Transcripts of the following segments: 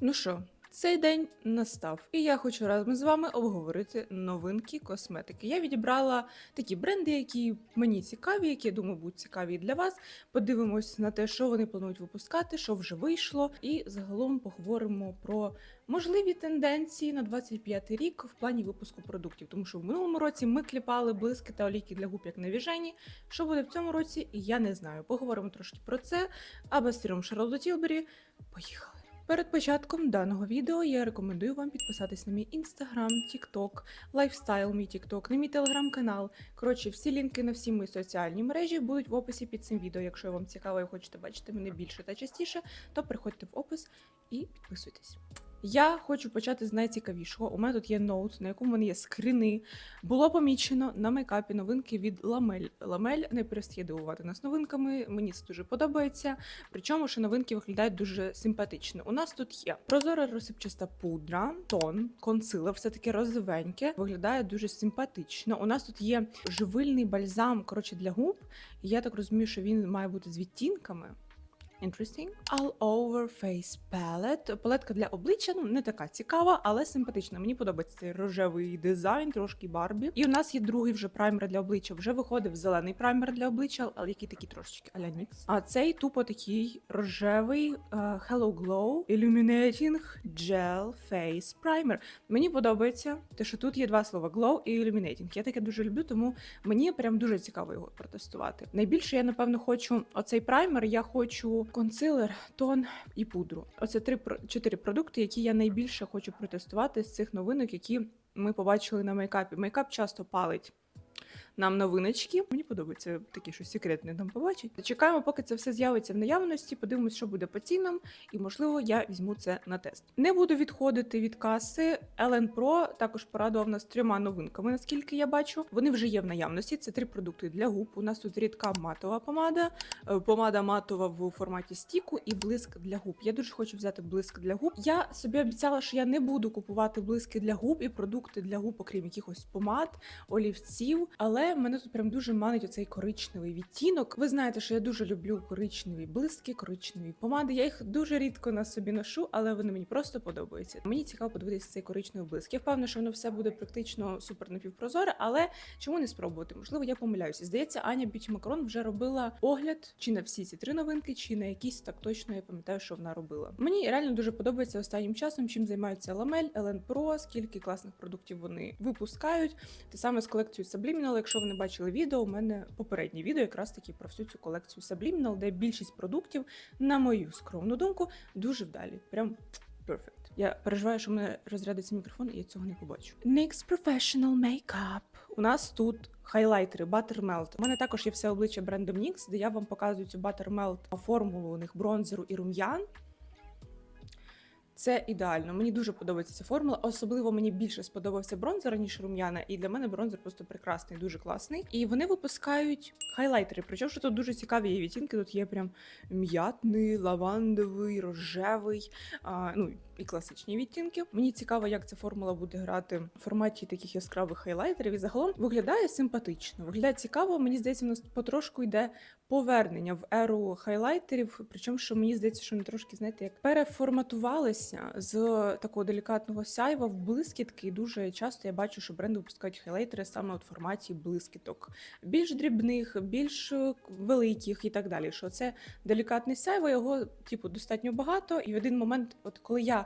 Ну що, цей день настав, і я хочу разом з вами обговорити новинки косметики. Я відібрала такі бренди, які мені цікаві, які я думаю будуть цікаві для вас. Подивимось на те, що вони планують випускати, що вже вийшло, і загалом поговоримо про можливі тенденції на 25 рік в плані випуску продуктів. Тому що в минулому році ми кліпали блиски та олійки для губ як навіжені. Що буде в цьому році, я не знаю. Поговоримо трошки про це. А без стрім Шарлоту Тілбері. Поїхали. Перед початком даного відео я рекомендую вам підписатись на мій інстаграм, тікток, лайфстайл, мій тікток, на мій телеграм-канал. Коротше, всі лінки на всі мої соціальні мережі будуть в описі під цим відео. Якщо вам цікаво і хочете бачити мене більше та частіше, то приходьте в опис і підписуйтесь. Я хочу почати з найцікавішого. У мене тут є ноут, на якому в мене є скрини. Було помічено на мейкапі новинки від Ламель. Ламель не перестає дивувати нас новинками. Мені це дуже подобається. Причому, що новинки виглядають дуже симпатично. У нас тут є прозора розсипчаста пудра, тон, консилер, все таке розовеньке, виглядає дуже симпатично. У нас тут є живильний бальзам коротше, для губ. Я так розумію, що він має бути з відтінками. Interesting. All Over Face Palette. Палетка для обличчя ну не така цікава, але симпатична. Мені подобається цей рожевий дизайн, трошки Барбі. І у нас є другий вже праймер для обличчя. Вже виходив зелений праймер для обличчя, але який такий трошечки аля нікс. А цей тупо такий рожевий е, Hello Glow Illuminating Gel Face Primer. Мені подобається те, що тут є два слова Glow і Illuminating. Я таке дуже люблю, тому мені прям дуже цікаво його протестувати. Найбільше я напевно хочу оцей праймер. Я хочу консилер, тон і пудру. Оце три чотири продукти, які я найбільше хочу протестувати з цих новинок, які ми побачили на мейкапі. Мейкап часто палить. Нам новиночки. Мені подобається таке щось секретне там побачить. Чекаємо, поки це все з'явиться в наявності. Подивимось, що буде по цінам, і можливо я візьму це на тест. Не буду відходити від каси. Ellen Pro також порадував нас трьома новинками, наскільки я бачу. Вони вже є в наявності. Це три продукти для губ. У нас тут рідка матова помада, е, помада матова в форматі стіку і блиск для губ. Я дуже хочу взяти блиск для губ. Я собі обіцяла, що я не буду купувати блиски для губ і продукти для губ, окрім якихось помад, олівців. Але мене тут прям дуже манить оцей коричневий відтінок. Ви знаєте, що я дуже люблю коричневі блиски, коричневі помади. Я їх дуже рідко на собі ношу, але вони мені просто подобаються. Мені цікаво подивитися цей коричневий блиск. Я впевнена, що воно все буде практично супер напівпрозоре, але чому не спробувати? Можливо, я помиляюся. Здається, Аня Бюті Макрон вже робила огляд чи на всі ці три новинки, чи на якісь так точно я пам'ятаю, що вона робила. Мені реально дуже подобається останнім часом, чим займаються Ламель, Елен Pro, скільки класних продуктів вони випускають. Те саме з колекцією Subliminal. Якщо ви не бачили відео, у мене попереднє відео якраз таки про всю цю колекцію Subliminal, де більшість продуктів, на мою скромну думку, дуже вдалі. Прям perfect. Я переживаю, що мене розрядиться мікрофон, і я цього не побачу. NYX Professional Makeup. У нас тут хайлайтери Butter Melt. У мене також є все обличчя брендом NYX, де я вам показую цю Butter Melt формулу у них бронзеру і рум'ян. Це ідеально. Мені дуже подобається ця формула. Особливо мені більше сподобався бронзер, ніж рум'яна. І для мене бронзер просто прекрасний, дуже класний. І вони випускають хайлайтери. Причому що тут дуже цікаві є відтінки. Тут є прям м'ятний, лавандовий, рожевий, а, ну і класичні відтінки. Мені цікаво, як ця формула буде грати в форматі таких яскравих хайлайтерів. І загалом виглядає симпатично. Виглядає цікаво. Мені здається, у нас потрошку йде повернення в еру хайлайтерів. Причому, що мені здається, що вони трошки, знаєте, як переформатувалися з такого делікатного сяйва в блискітки. І дуже часто я бачу, що бренди випускають хайлайтери саме от в форматі блискіток, більш дрібних, більш великих і так далі. Що це делікатне сяйво, його типу достатньо багато. І в один момент, от коли я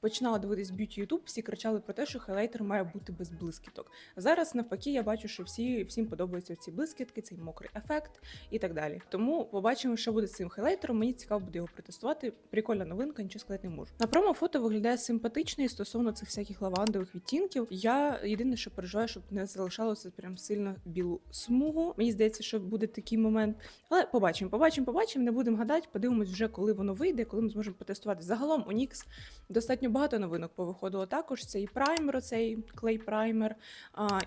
починала дивитись б'юті Ютуб, всі кричали про те, що хайлайтер має бути без блискіток. Зараз навпаки, я бачу, що всі всім подобаються ці блискітки, цей мокрий ефект і так далі. Тому побачимо, що буде з цим хайлайтером. Мені цікаво буде його протестувати. Прикольна новинка, нічого сказати не можу. На промо фото виглядає симпатично і стосовно цих всяких лавандових відтінків. Я єдине, що переживаю, щоб не залишалося прям сильно білу смугу. Мені здається, що буде такий момент. Але побачимо, побачимо, побачимо. Не будемо гадати. Подивимось вже, коли воно вийде, коли ми зможемо протестувати. Загалом у NYX достатньо багато новинок повиходило також. Це і праймер, цей клей праймер,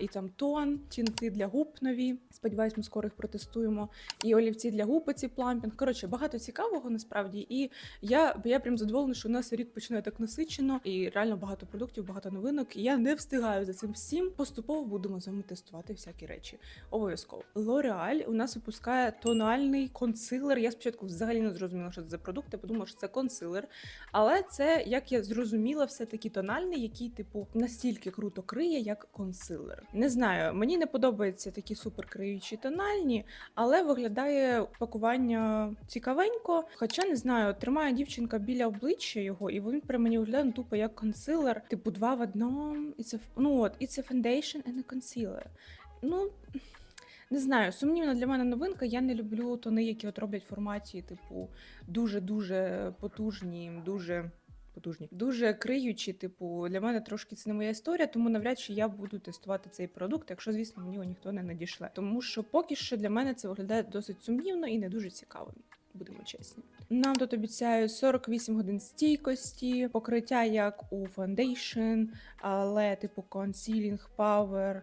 і там тон, тінти для губ нові. Сподіваюсь, ми скоро їх протестуємо. І олівці для губ, ці плампінг. Коротше, багато цікавого насправді. І я, я прям задоволена, що у нас рік починає так насичено, і реально багато продуктів, багато новинок. І я не встигаю за цим всім. Поступово будемо з вами тестувати всякі речі. Обов'язково. L'Oreal у нас випускає тональний консилер. Я спочатку взагалі не зрозуміла, що це за продукт. Я подумала, що це консилер. Але це, як я таке зрозуміле, все таки тональний, який, типу, настільки круто криє, як консилер. Не знаю, мені не подобаються такі супер криючі тональні, але виглядає пакування цікавенько. Хоча не знаю, тримає дівчинка біля обличчя його, і він при мені виглядає ну, тупо як консилер, типу два в одному. It's a, ну от, it's a foundation and a concealer. Ну. Не знаю, сумнівна для мене новинка. Я не люблю тони, які от роблять в форматі, типу, дуже-дуже потужні, дуже потужні, дуже криючі. Типу, для мене трошки це не моя історія, тому навряд чи я буду тестувати цей продукт, якщо, звісно, мені його ніхто не надішле. Тому що поки що для мене це виглядає досить сумнівно і не дуже цікаво. Будемо чесні. Нам тут обіцяють 48 годин стійкості, покриття як у Foundation, але типу Concealing Power.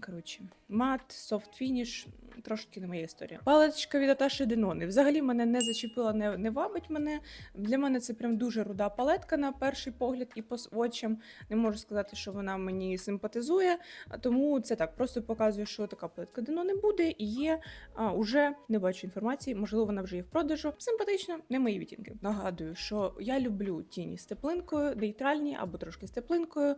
Коротше, мат, софт фініш, трошки не моя історія. Паличка від Аташі Денони. Взагалі мене не зачепила, не, не вабить мене. Для мене це прям дуже руда палетка на перший погляд і по сводчам. Не можу сказати, що вона мені симпатизує. Тому це так, просто показує, що така палетка Денони буде і є. А, уже не бачу інформації, можливо, вона вже є в продажу. Симпатично, не мої відтінки. Нагадую, що я люблю тіні з теплинкою, нейтральні або трошки з теплинкою.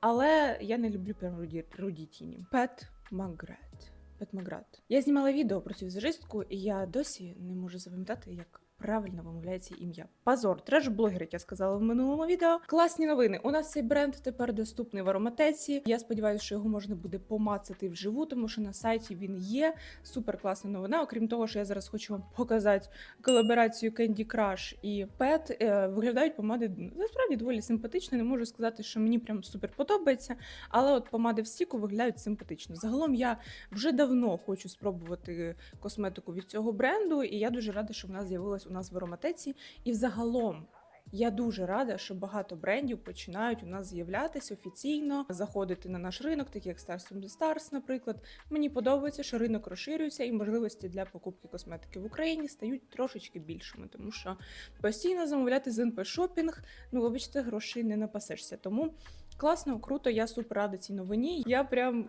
Але я не люблю прям руді, руді тіні. Пет Магрет. Пет Магрет. Я знімала відео про цю візажистку, і я досі не можу запам'ятати, як правильно вимовляється ім'я. Позор, треш-блогер, я сказала в минулому відео. Класні новини. У нас цей бренд тепер доступний в ароматеці. Я сподіваюся, що його можна буде помацати вживу, тому що на сайті він є. Супер класна новина. Окрім того, що я зараз хочу вам показати колаборацію Candy Crush і Pet. Е, Виглядають помади насправді доволі симпатично. Не можу сказати, що мені прям супер подобається. Але от помади в стіку виглядають симпатично. Загалом я вже давно хочу спробувати косметику від цього бренду, і я дуже рада, що вона з'явилась у нас в ароматеці. І взагалом. Я дуже рада, що багато брендів починають у нас з'являтися офіційно, заходити на наш ринок, такі як Stars from the Stars, наприклад. Мені подобається, що ринок розширюється і можливості для покупки косметики в Україні стають трошечки більшими, тому що постійно замовляти з НП шопінг, ну вибачте, грошей не напасешся. Тому класно, круто, я супер рада цій новині. Я прям.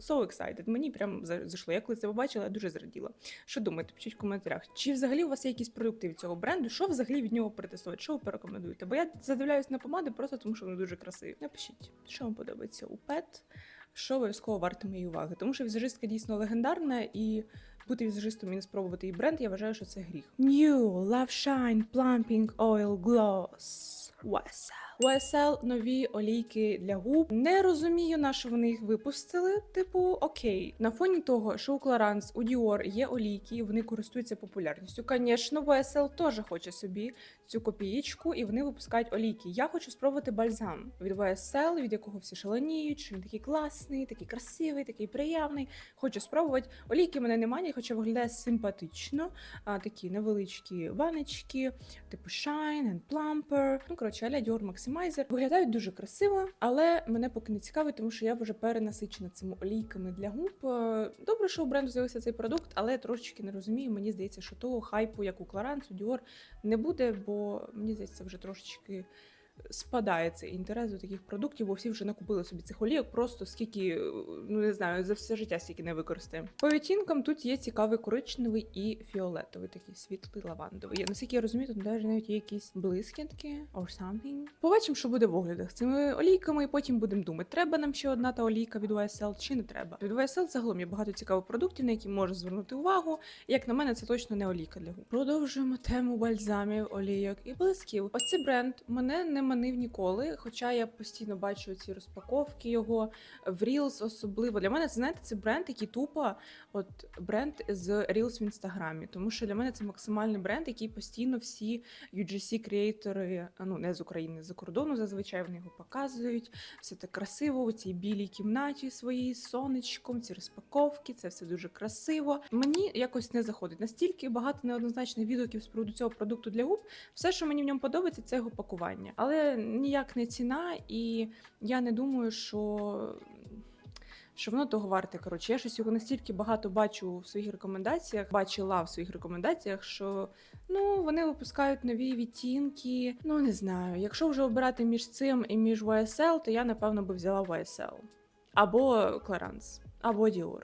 So excited. Мені прям за- зайшло. Я коли це побачила, я дуже зраділа. Що думаєте? Пишіть в коментарях. Чи взагалі у вас є якісь продукти від цього бренду? Що взагалі від нього перетестувати? Що ви порекомендуєте? Бо я задивляюсь на помади просто тому, що вони дуже красиві. Напишіть, що вам подобається у PET, що обов'язково варто моєї уваги. Тому що візажистка дійсно легендарна і. Бути візажистом і не спробувати її бренд, я вважаю, що це гріх. New Love Shine Plumping Oil Gloss. YSL. YSL – нові олійки для губ. Не розумію, на що вони їх випустили. Типу, окей. На фоні того, що у Clarins, у Dior є олійки, вони користуються популярністю. Звісно, YSL теж хоче собі цю копієчку, і вони випускають олійки. Я хочу спробувати бальзам від YSL, від якого всі шаленіють, що він такий класний, такий красивий, такий приємний. Хочу спробувати. Олійки мене немає, хоча виглядає симпатично. А, такі невеличкі баночки, типу Shine and Plumper. Ну, коротше, Аля Dior Maximizer. Виглядають дуже красиво, але мене поки не цікавить, тому що я вже перенасичена цими олійками для губ. Е, Добре, що у бренду з'явився цей продукт, але я трошечки не розумію. Мені здається, що того хайпу, як у Clarins, у Dior, не буде, бо мені здається, це вже трошечки. Спадає цей інтерес до таких продуктів, бо всі вже накупили собі цих олійок, просто скільки, е, ну не знаю, за все життя стільки не використаємо. По відтінкам тут є цікавий коричневий і фіолетовий, такий світлий лавандовий. Наскільки я розумію, тут навіть є якісь блискітки or something. Побачимо, що буде в оглядах з цими олійками, і потім будемо думати, треба нам ще одна та олійка від YSL чи не треба. Від YSL загалом є багато цікавих продуктів, на які можна звернути увагу. Як на мене, це точно не олійка для губ. Продовжуємо тему бальзамів, олійок і блисків. Ось цей бренд мене не манив ніколи, хоча я постійно бачу ці розпаковки його в Reels особливо. Для мене це знаєте, це бренд, який тупо от бренд з Reels в інстаграмі. Тому що для мене це максимальний бренд, який постійно всі UGC креатори, ну не з України, з-за кордону зазвичай вони його показують. Все так красиво у цій білій кімнаті своїй з сонечком, ці розпаковки, це все дуже красиво. Мені якось не заходить. Настільки багато неоднозначних відгуків з приводу цього продукту для губ. Все, що мені в ньому подобається, це його пакування. Але ніяк не ціна, і я не думаю, що. Що воно того варте. Коротше, я щось його настільки багато бачу в своїх рекомендаціях, бачила в своїх рекомендаціях, що ну вони випускають нові відтінки. Ну не знаю. Якщо вже обирати між цим і між YSL, то я напевно би взяла YSL. Або Clarins, або Dior,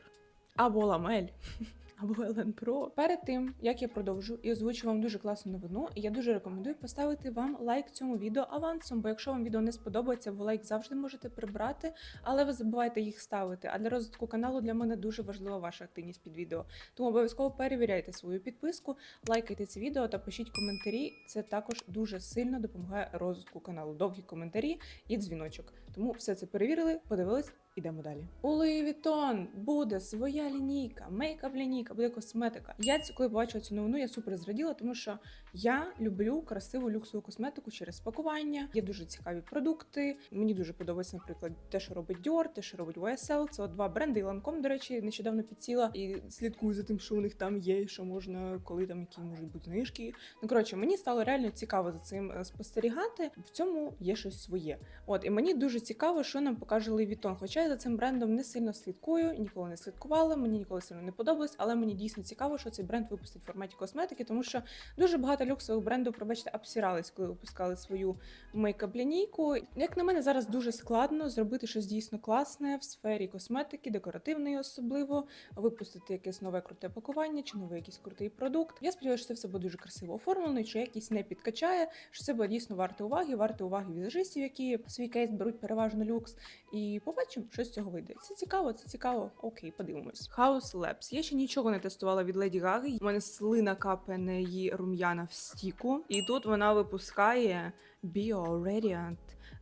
або Ламель. або Елен Pro. Перед тим як я продовжу і озвучу вам дуже класну новину, я дуже рекомендую поставити вам лайк цьому відео авансом, бо якщо вам відео не сподобається, ви лайк завжди можете прибрати, але ви забувайте їх ставити. А для розвитку каналу для мене дуже важлива ваша активність під відео. Тому обов'язково перевіряйте свою підписку, лайкайте це відео та пишіть коментарі. Це також дуже сильно допомагає розвитку каналу. Довгі коментарі і дзвіночок. Тому все це перевірили, подивились. Ідемо далі. У Louis Vuitton буде своя лінійка, мейкап лінійка, буде косметика. Я коли побачила цю новину, я супер зраділа, тому що я люблю красиву люксову косметику через пакування. Є дуже цікаві продукти. Мені дуже подобається, наприклад, те, що робить Dior, те, що робить YSL. Це от два бренди. І Lancome, до речі, нещодавно підсіла і слідкую за тим, що у них там є, що можна, коли там які можуть бути знижки. Ну коротше, мені стало реально цікаво за цим е, спостерігати. В цьому є щось своє. От і мені дуже цікаво, що нам покаже Louis Vuitton. Хоча я за цим брендом не сильно слідкую, ніколи не слідкувала, мені ніколи сильно не подобалось, але мені дійсно цікаво, що цей бренд випустить в форматі косметики, тому що дуже багато люксових брендів, пробачте, обсірались, коли випускали свою мейкап лінійку. Як на мене, зараз дуже складно зробити щось дійсно класне в сфері косметики, декоративної особливо, випустити якесь нове круте пакування чи новий якийсь крутий продукт. Я сподіваюся, що це все буде дуже красиво оформлено, що якісь не підкачає, що це буде дійсно варте уваги, варте уваги візажистів, які свій кейс беруть переважно люкс. І побачимо, що з цього вийде. Це цікаво, це цікаво. Окей, подивимось. House Labs. Я ще нічого не тестувала від Леді Гаги. У мене слина капає на її рум'яна в стіку. І тут вона випускає Bio Radiant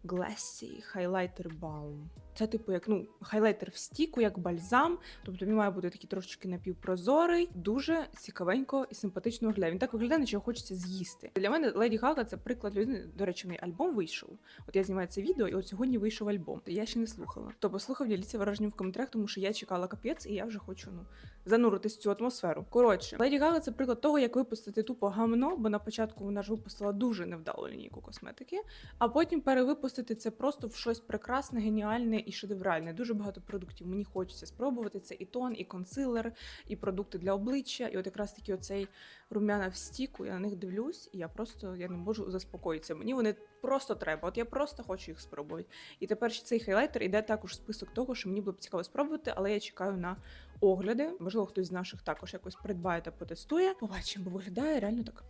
Glassy Highlighter Balm. Це типу як ну хайлайтер в стіку, як бальзам. Тобто він має бути такий трошечки напівпрозорий, дуже цікавенько і симпатично виглядає. Він так виглядає, наче його хочеться з'їсти. Для мене Леді Гага це приклад людини. До речі, неї альбом вийшов. От я знімаю це відео, і от сьогодні вийшов альбом. Я ще не слухала. Хто послухав, діліться враженням в коментарях, тому що я чекала капець, і я вже хочу ну зануритись в цю атмосферу. Коротше, Леді Гага це приклад того, як випустити тупо гамно, бо на початку вона ж випустила дуже невдалу лінійку косметики, а потім перевипустити це просто в щось прекрасне, геніальне і шедевральне. Дуже багато продуктів мені хочеться спробувати. Це і тон, і консилер, і продукти для обличчя. І от якраз таки оцей рум'яна в стіку. Я на них дивлюсь, і я просто я не можу заспокоїтися. Мені вони просто треба. От я просто хочу їх спробувати. І тепер цей хайлайтер іде також в список того, що мені було б цікаво спробувати, але я чекаю на огляди. Можливо, хтось з наших також якось придбає та потестує. Побачимо, бо виглядає реально так.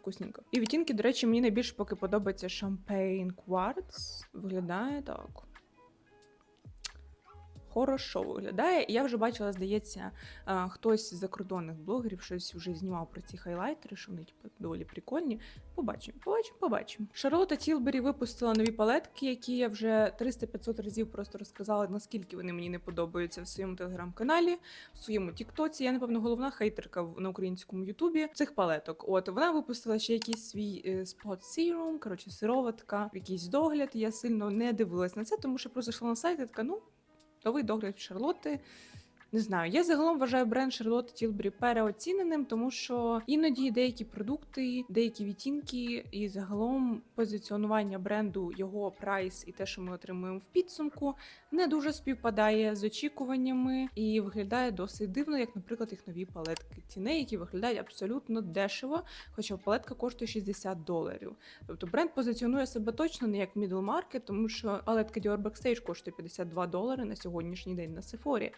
Вкусненько. І відтінки, до речі, мені найбільше поки подобається Champagne Quartz. Виглядає так. Хорошо виглядає. Я вже бачила, здається, хтось з закордонних блогерів щось вже знімав про ці хайлайтери, що вони типу, доволі прикольні. Побачимо, побачимо, побачимо. Шарлотта Тілбері випустила нові палетки, які я вже 300-500 разів просто розказала, наскільки вони мені не подобаються в своєму телеграм-каналі, в своєму Тіктоці. Я, напевно, головна хейтерка на українському Ютубі цих палеток. От вона випустила ще якийсь свій е, Spot Serum, коротше, сироватка, якийсь догляд. Я сильно не дивилась на це, тому що просто йшла на сайт і така, ну. Новий догляд Шарлотти. Не знаю, я загалом вважаю бренд Шарлотти Тілбері переоціненим, тому що іноді деякі продукти, деякі відтінки і загалом позиціонування бренду, його прайс і те, що ми отримуємо в підсумку, не дуже співпадає з очікуваннями і виглядає досить дивно, як, наприклад, їх нові палетки тіней, які виглядають абсолютно дешево, хоча палетка коштує 60 доларів. Тобто бренд позиціонує себе точно не як middle market, тому що палетка Dior Backstage коштує 52 долари на сьогоднішній день на Sephora,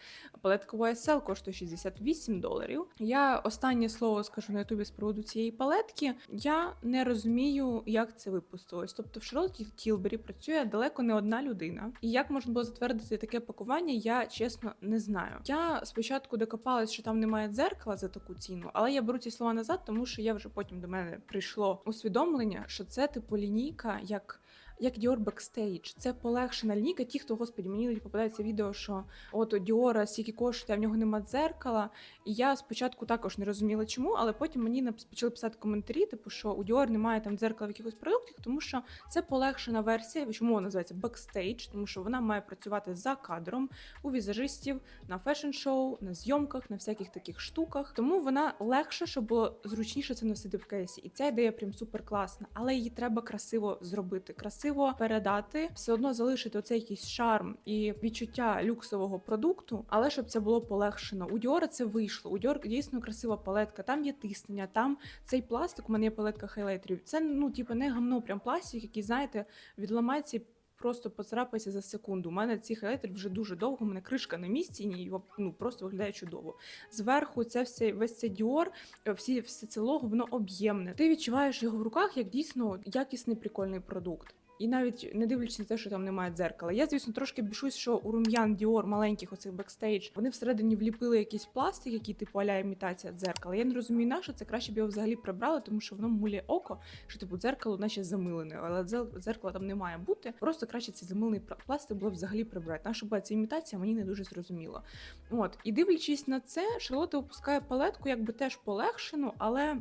палетка YSL коштує 68 доларів. Я останнє слово скажу на ютубі з приводу цієї палетки. Я не розумію, як це випустилось. Тобто в Charlotte Tilbury працює далеко не одна людина. І як можна було затвердити таке пакування, я чесно не знаю. Я спочатку докопалась, що там немає дзеркала за таку ціну, але я беру ці слова назад, тому що я вже потім до мене прийшло усвідомлення, що це типу лінійка як. Як Dior Backstage. це полегшена лінійка. Ті, хто господі, мені попадається відео, що от Діора стільки коштує, а в нього нема дзеркала. І я спочатку також не розуміла, чому, але потім мені почали писати коментарі, типу, що у Dior немає там дзеркала в якихось продуктах, тому що це полегшена версія. Чому вона називається Backstage? Тому що вона має працювати за кадром у візажистів на фешн-шоу, на зйомках, на всяких таких штуках. Тому вона легше, щоб було зручніше це носити в кейсі. І ця ідея прям супер класна, але її треба красиво зробити, красиво передати, все одно залишити оцей якийсь шарм і відчуття люксового продукту, але щоб це було полегшено. У Dior це вийшло. У Dior дійсно красива палетка. Там є тиснення, там цей пластик. У мене є палетка хайлайтерів. Це ну, типу, не гамно, прям пластик, який знаєте, відламається. просто поцарапається за секунду. У мене ці хайлайтери вже дуже довго, у мене кришка на місці, і його ну, просто виглядає чудово. Зверху це все, весь цей діор, всі, все це лого, воно об'ємне. Ти відчуваєш його в руках як дійсно якісний прикольний продукт. І навіть не дивлячись на те, що там немає дзеркала. Я, звісно, трошки бішусь, що у рум'ян Діор маленьких оцих бекстейдж вони всередині вліпили якийсь пластик, який типу аля імітація дзеркала. Я не розумію, на що це краще б його взагалі прибрали, тому що воно мулює око, що типу дзеркало наче замилене, але дзеркала там не має бути. Просто краще цей замилений пластик було взагалі прибрати. Наша була ця імітація, мені не дуже зрозуміло. От і дивлячись на це, Шарлота випускає палетку, якби теж полегшену, але.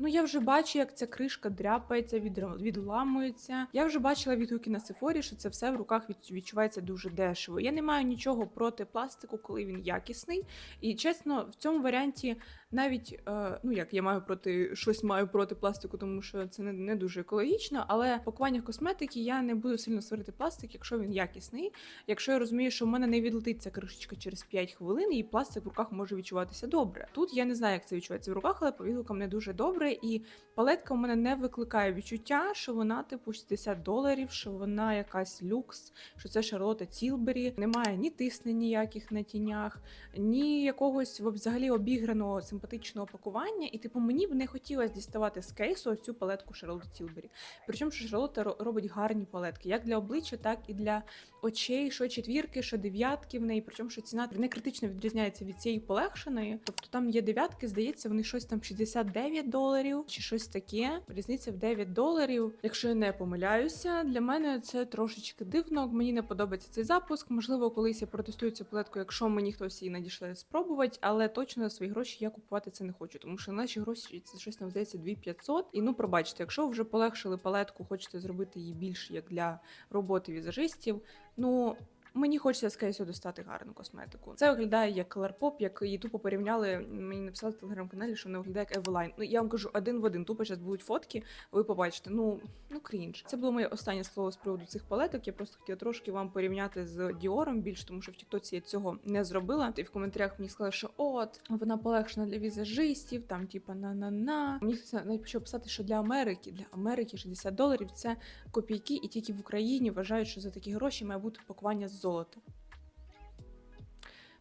Ну, я вже бачу, як ця кришка дряпається, відламується. Я вже бачила відгуки на Сефорі, що це все в руках відчувається дуже дешево. Я не маю нічого проти пластику, коли він якісний. І чесно, в цьому варіанті навіть е, ну як я маю проти щось маю проти пластику, тому що це не, не дуже екологічно. Але в косметики я не буду сильно сварити пластик, якщо він якісний. Якщо я розумію, що в мене не відлетить ця кришечка через 5 хвилин, і пластик в руках може відчуватися добре. Тут я не знаю, як це відчувається в руках, але по відгукам не дуже добре. І палетка у мене не викликає відчуття, що вона типу 60 доларів, що вона якась люкс, що це Шарлота Тілбері. Немає ні тиснень ніяких на тінях, ні якогось взагалі обіграного симпатичного пакування. І типу мені б не хотілося діставати з кейсу цю палетку Шарлоти Тілбері. Причому що Шарлотта робить гарні палетки, як для обличчя, так і для очей, що четвірки, що дев'ятки в неї. Причому що ціна не критично відрізняється від цієї полегшеної. Тобто там є дев'ятки, здається, вони щось там 69 доларів чи щось таке. Різниця в 9 доларів. Якщо я не помиляюся, для мене це трошечки дивно. Мені не подобається цей запуск. Можливо, колись я протестую цю палетку, якщо мені хтось її надійшле спробувати, але точно за свої гроші я купувати це не хочу, тому що наші гроші це щось там здається 2500. І ну пробачте, якщо ви вже полегшили палетку, хочете зробити її більше як для роботи візажистів. Ну мені хочеться з достати гарну косметику. Це виглядає як Colourpop, як її тупо порівняли. Мені написали в телеграм-каналі, що вона виглядає як Eveline. Ну я вам кажу один в один. Тупо зараз будуть фотки. Ви побачите. Ну ну крінж. Це було моє останнє слово з приводу цих палеток. Я просто хотіла трошки вам порівняти з Діором більше, тому що в Тіктоці я цього не зробила. І в коментарях мені сказали, що от вона полегшена для візажистів, там типа на-на-на. Мені хтось навіть почав писати, що для Америки, для Америки 60 доларів це копійки, і тільки в Україні вважають, що за такі гроші має бути пакування з золота.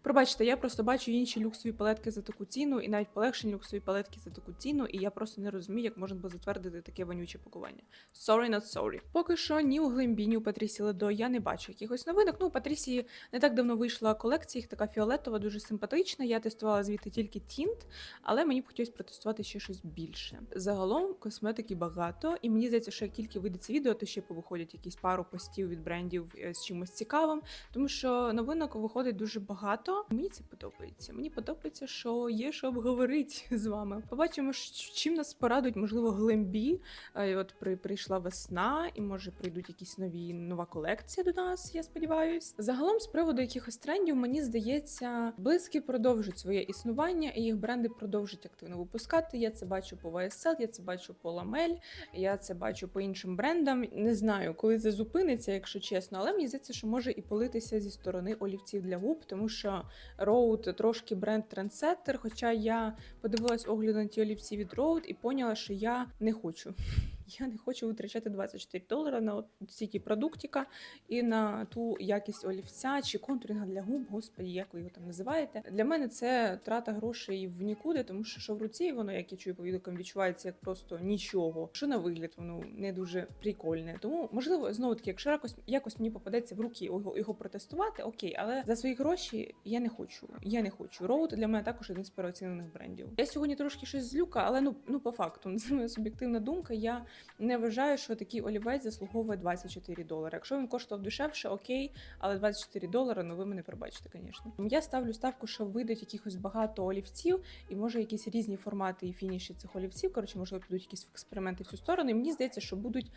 Пробачте, я просто бачу інші люксові палетки за таку ціну, і навіть полегшені люксові палетки за таку ціну, і я просто не розумію, як можна було затвердити таке вонюче пакування. Sorry, not sorry. Поки що ні у Глембі, ні у Патрісі Ледо я не бачу якихось новинок. Ну, у Патрісі не так давно вийшла колекція, їх така фіолетова, дуже симпатична. Я тестувала звідти тільки тінт, але мені б хотілося протестувати ще щось більше. Загалом косметики багато, і мені здається, що як тільки вийде відео, то ще повиходять якісь пару постів від брендів е, з чимось цікавим, тому що новинок виходить дуже багато. Мені це подобається. Мені подобається, що є що обговорити з вами. Побачимо, чим нас порадують, можливо, глембі. Е, От при прийшла весна, і може прийдуть якісь нові нова колекція до нас. Я сподіваюсь. Загалом, з приводу якихось трендів, мені здається, близькі продовжують своє існування, і їх бренди продовжують активно випускати. Я це бачу по YSL, я це бачу по Ламель, я це бачу по іншим брендам. Не знаю, коли це зупиниться, якщо чесно, але мені здається, що може і политися зі сторони олівців для губ, тому що Роуд трошки бренд трендсеттер. Хоча я подивилась огляд на ті олівці від Road і поняла, що я не хочу. Я не хочу витрачати 24 долари на стільки продуктика і на ту якість олівця чи контуринга для губ, господі, як ви його там називаєте. Для мене це трата грошей в нікуди, тому що що в руці воно, як я чую по відгукам, відчувається як просто нічого. Що на вигляд воно не дуже прикольне. Тому можливо, знову таки, якщо якось якось мені попадеться в руки його, його протестувати, окей, але за свої гроші я не хочу. Я не хочу. Роуд для мене також один з переоцінених брендів. Я сьогодні трошки щось злюка, але ну ну по факту це моя суб'єктивна думка. Я не вважаю, що такий олівець заслуговує 24 долари. Якщо він коштував дешевше, окей, але 24 долари, ну ви мене пробачите, звісно. Я ставлю ставку, що вийдуть якихось багато олівців, і може якісь різні формати і фініші цих олівців. Коротше, можливо, підуть якісь експерименти в цю сторону. І мені здається, що будуть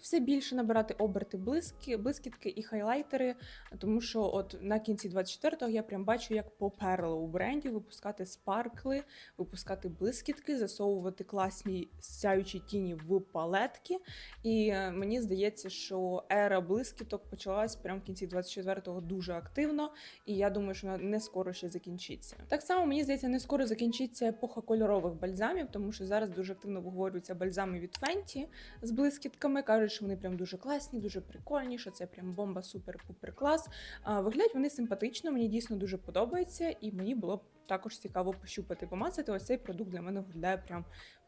все більше набирати оберти блиски, блискітки і хайлайтери, тому що от на кінці 24-го я прям бачу, як поперло у бренді випускати спаркли, випускати блискітки, засовувати класні сяючі тіні в палетки. І е, мені здається, що ера блискіток почалась прямо в кінці 24-го дуже активно, і я думаю, що вона не скоро ще закінчиться. Так само мені здається, не скоро закінчиться епоха кольорових бальзамів, тому що зараз дуже активно обговорюються бальзами від Fenty з блискітками. кажуть, кажуть, що вони прям дуже класні, дуже прикольні, що це прям бомба, супер-пупер клас. А, виглядають вони симпатично, мені дійсно дуже подобається, і мені було б також цікаво пощупати, помацати. Ось цей продукт для мене виглядає прям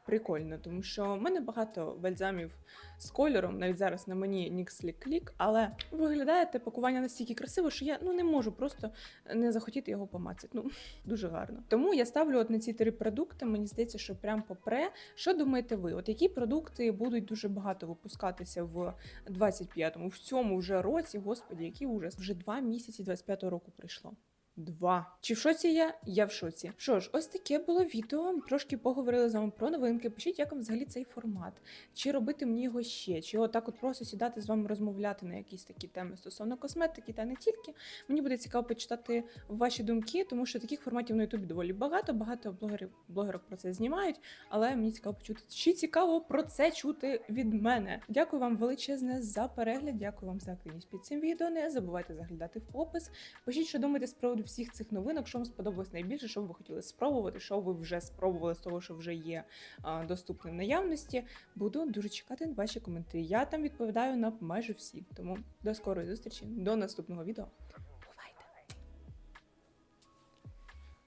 прикольно, тому що в мене багато бальзамів з кольором, навіть зараз на мені NYX Sleek Click, але виглядає те пакування настільки красиво, що я ну не можу просто не захотіти його помацати. Ну дуже гарно. Тому я ставлю от на ці три продукти. Мені здається, що прям попре. Що думаєте ви? От які продукти будуть дуже багато випускатися в 25-му, в цьому вже році? Господі, який ужас! Вже два місяці 25-го року прийшло. Два. Чи в шоці я? Я в шоці. Що ж, ось таке було відео. Трошки поговорили з вами про новинки. Пишіть, як вам взагалі цей формат. Чи робити мені його ще, чи отак от просто сідати з вами розмовляти на якісь такі теми стосовно косметики, та не тільки. Мені буде цікаво почитати ваші думки, тому що таких форматів на Ютубі доволі багато. Багато блогерів блогерок про це знімають, але мені цікаво почути. Чи цікаво про це чути від мене? Дякую вам величезне за перегляд. Дякую вам за активність під цим відео. Не забувайте заглядати в опис. Пишіть, що думаєте з приводу всіх цих новинок, що вам сподобалось найбільше, що ви хотіли спробувати, що ви вже спробували з того, що вже є доступним в наявності. Буду дуже чекати ваші коментарі. Я там відповідаю на майже всі. Тому до скорої зустрічі, до наступного відео.